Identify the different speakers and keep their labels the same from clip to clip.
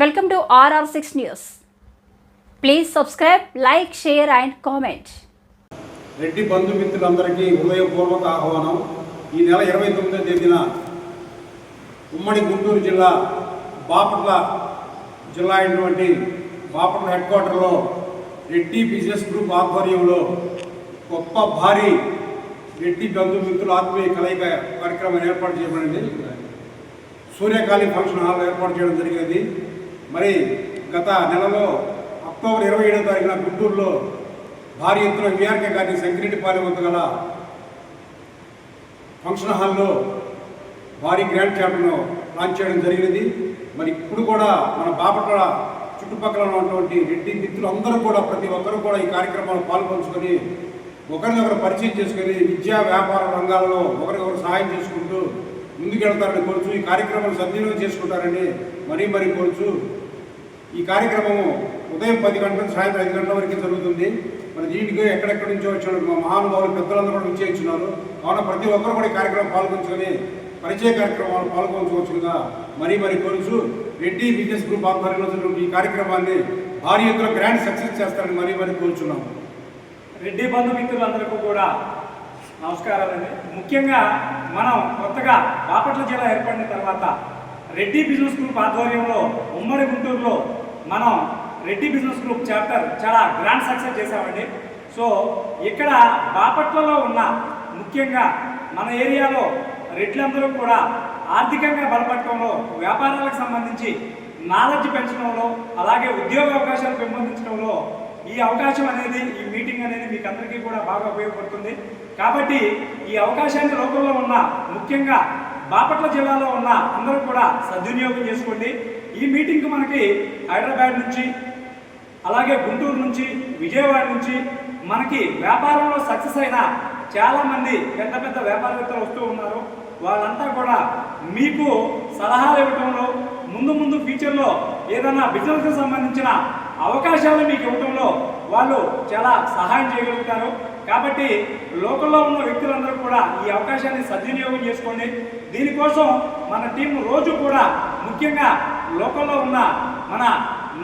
Speaker 1: Welcome to RR six news please subscribe like share and comment
Speaker 2: Reddy బంధుమిత్రులందరికీ హృదయపూర్వక ఆహ్వానం. ఈ నెల ఇరవై తొమ్మిదో తేదీన ఉమ్మడి గుంటూరు జిల్లా బాపట్ల జిల్లా అయినటువంటి బాపట్ల హెడ్ క్వార్టర్లో రెడ్డి బిజినెస్ గ్రూప్ ఆధ్వర్యంలో గొప్ప భారీ రెడ్డి బంధుమిత్రుల ఆత్మీయ కలయిక కార్యక్రమం ఏర్పాటు చేయబడింది. సూర్యకాళి ఫంక్షన్ హాల్ ఏర్పాటు చేయడం జరిగినది. మరి గత నెలలో అక్టోబర్ ఇరవై ఏడో తారీఖున గుంటూరులో భారీ ఎత్తున విఆర్కే గారిని సంకిరెడ్డిపాలెం వద్ద గల ఫంక్షన్ హాల్లో భారీ గ్రాండ్ చాప్టర్ను లాంచ్ చేయడం జరిగినది. మరి ఇప్పుడు కూడా మన బాపట్ల చుట్టుపక్కల ఉన్నటువంటి రెడ్డి మిత్రులు అందరూ కూడా ప్రతి ఒక్కరూ కూడా ఈ కార్యక్రమంలో పాల్పంచుకొని ఒకరినొకరు పరిచయం చేసుకొని విద్యా వ్యాపార రంగాల్లో ఒకరికొకరు సహాయం చేసుకుంటూ ముందుకెళ్తారని కోరుచు ఈ కార్యక్రమాన్ని సద్వినియోగం చేసుకుంటారని మరీ మరీ కోరుచు. ఈ కార్యక్రమము ఉదయం పది గంటల నుంచి సాయంత్రం ఐదు గంటల వరకు జరుగుతుంది. మరి దీనికి ఎక్కడెక్కడి నుంచో వచ్చిన మా మహానుభావులు పెద్దలందరూ కూడా నిశ్చయించున్నారు కావున ప్రతి ఒక్కరు కూడా ఈ కార్యక్రమం పాల్గొంచుకొని పరిచయ కార్యక్రమాలు పాల్గొనవచ్చుగా మరీ మరీ కోరుచు రెడ్డి బిజినెస్ గ్రూప్ ఆధ్వర్యంలో జరుగుతున్న ఈ కార్యక్రమాన్ని భారీ ఎత్తున గ్రాండ్ సక్సెస్ చేస్తారని మరీ మరీ కోరుచున్నాము.
Speaker 3: రెడ్డి బంధుమిత్రులందరికీ కూడా నమస్కారాలండి. ముఖ్యంగా మనం కొత్తగా బాపట్ల జిల్లా ఏర్పడిన తర్వాత రెడ్డి బిజినెస్ గ్రూప్ ఆధ్వర్యంలో ఉమ్మడి గుంటూరులో మనం రెడ్డి బిజినెస్ గ్రూప్ చాప్టర్ చాలా గ్రాండ్ సక్సెస్ చేశామండి. సో ఇక్కడ బాపట్లలో ఉన్న ముఖ్యంగా మన ఏరియాలో రెడ్లందరూ కూడా ఆర్థికంగా బలపడటంలో వ్యాపారాలకు సంబంధించి నాలెడ్జ్ పెంచడంలో అలాగే ఉద్యోగ అవకాశాలు పెంపొందించడంలో ఈ అవకాశం అనేది ఈ మీటింగ్ అనేది మీకు అందరికీ కూడా బాగా ఉపయోగపడుతుంది. కాబట్టి ఈ అవకాశాన్ని లోకంలో ఉన్న ముఖ్యంగా బాపట్ల జిల్లాలో ఉన్న అందరూ కూడా సద్వినియోగం చేసుకోండి. ఈ మీటింగ్కి మనకి హైదరాబాద్ నుంచి అలాగే గుంటూరు నుంచి విజయవాడ నుంచి మనకి వ్యాపారంలో సక్సెస్ అయిన చాలామంది పెద్ద పెద్ద వ్యాపారవేత్తలు వస్తూ ఉన్నారు. వాళ్ళంతా కూడా మీకు సలహాలు ఇవ్వటంలో ముందు ముందు ఫ్యూచర్లో ఏదైనా బిజినెస్కి సంబంధించిన అవకాశాలు మీకు ఇవ్వటంలో వాళ్ళు చాలా సహాయం చేయగలుగుతారు. కాబట్టి లోకల్లో ఉన్న వ్యక్తులందరూ కూడా ఈ అవకాశాన్ని సద్వినియోగం చేసుకోండి. దీనికోసం మన టీం రోజు కూడా ముఖ్యంగా లోకల్లో ఉన్న మన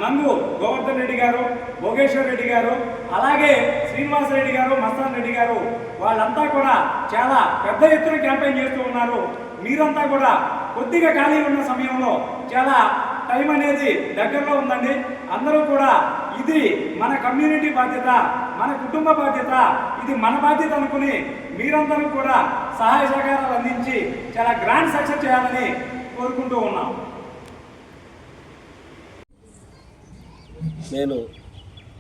Speaker 3: నంగు గోవర్ధన్ రెడ్డి గారు భోగేశ్వర్ రెడ్డి గారు అలాగే శ్రీనివాస్ రెడ్డి గారు మస్తాన్ రెడ్డి గారు వాళ్ళంతా కూడా చాలా పెద్ద ఎత్తున క్యాంపెయిన్ చేస్తూ ఉన్నారు. మీరంతా కూడా కొద్దిగా ఖాళీ ఉన్న సమయంలో చాలా టైం అనేది దగ్గరలో ఉందండి. అందరూ కూడా ఇది మన కమ్యూనిటీ బాధ్యత మన కుటుంబ బాధ్యత ఇది మన బాధ్యత అనుకుని మీరందరూ కూడా సహాయ సహకారాలు అందించి చాలా గ్రాండ్ సక్సెస్ చేయాలని కోరుకుంటూ ఉన్నాం.
Speaker 4: నేను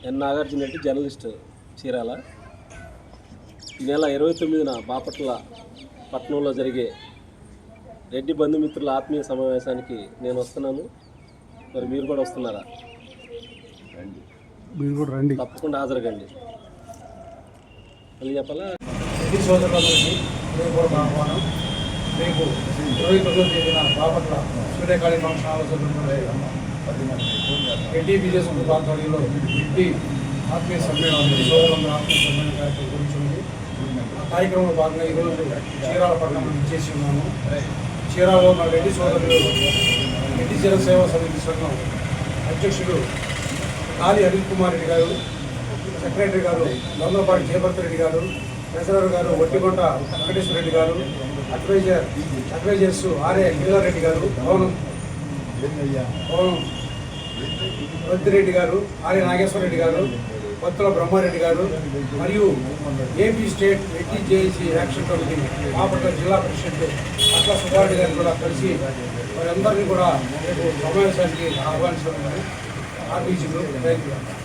Speaker 4: ఎన్ నాగార్జున రెడ్డి జర్నలిస్ట్ చీరాల. ఈ నెల ఇరవై తొమ్మిదిన బాపట్ల పట్టణంలో జరిగే రెడ్డి బంధుమిత్రుల ఆత్మీయ సమావేశానికి నేను వస్తున్నాను. మరి మీరు కూడా వస్తున్నారా?
Speaker 2: మీరు కూడా రండి.
Speaker 4: తప్పకుండా హాజరుగండి. మళ్ళీ చెప్పాలా?
Speaker 2: రెడ్డి సోదరులందరికీ ఆహ్వానం రేపు ఇరవై తొమ్మిదో తేదీన బాపట్ల సూర్యకాళి జరుగుతున్న రెడ్డి బిజినెస్ ఆధ్వర్యంలో రెడ్డి ఆత్మీయ సమ్మేళనం సోదరులందరూ ఆత్మీయ సమ్మేళన కార్యక్రమం గురించింది ఆ కార్యక్రమంలో భాగంగా ఈరోజు చీరాల పట్టణం ఇచ్చేసి ఉన్నాము. చీరాలలో ఉన్న రెడ్డి సోదరులు రెడ్డి జన సేవా సమితి సంఘం అధ్యక్షుడు కాళీ అనిల్ కుమార్ రెడ్డి గారు సెక్రటరీ గారు దొంగలపాటి జయభర్త రెడ్డి గారు ట్రెజరర్ గారు వడ్డికొండ వెంకటేశ్వర రెడ్డి గారు అడ్వైజర్ అడ్వైజర్స్ ఆర్ఏ గిల్లారెడ్డి గారు భవనం భవనం వద్దిరెడ్డి గారు ఆర్య నాగేశ్వర రెడ్డి గారు కొత్తల బ్రహ్మారెడ్డి గారు మరియు AP state Reddy JAC action committee Bapatla జిల్లా పరిషత్ అట్లా సుబ్బారెడ్డి గారిని కూడా కలిసి వారందరినీ కూడా రేపు సమావేశానికి ఆహ్వానిస్తున్నాము ఆర్బీసీలో థ్యాంక్ యూ